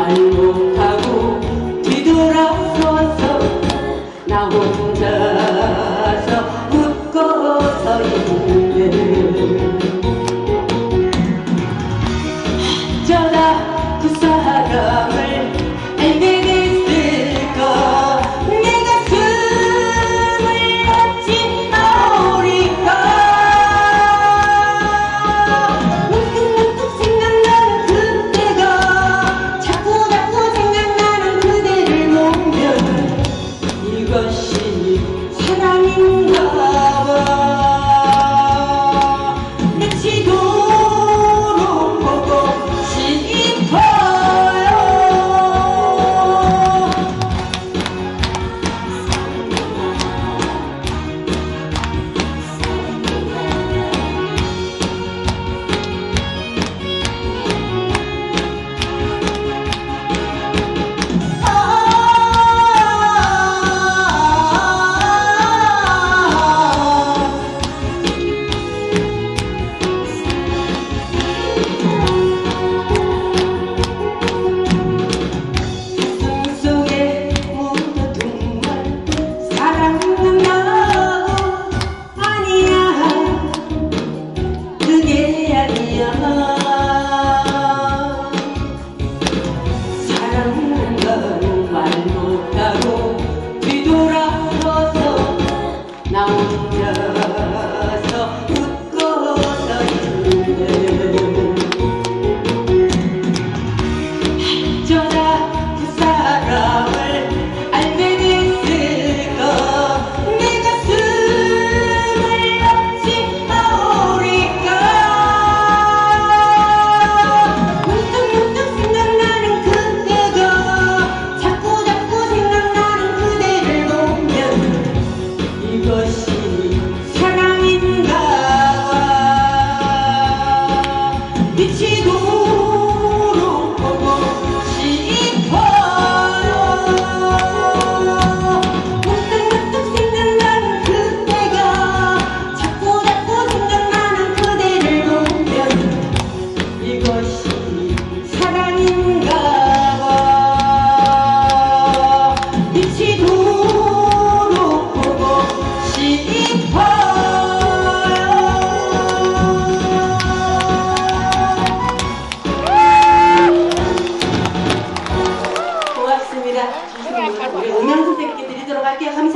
말 못하고 뒤돌아서서 나 혼자서 웃고서 있네 어쩌다 구사 love. Did she gracias a mis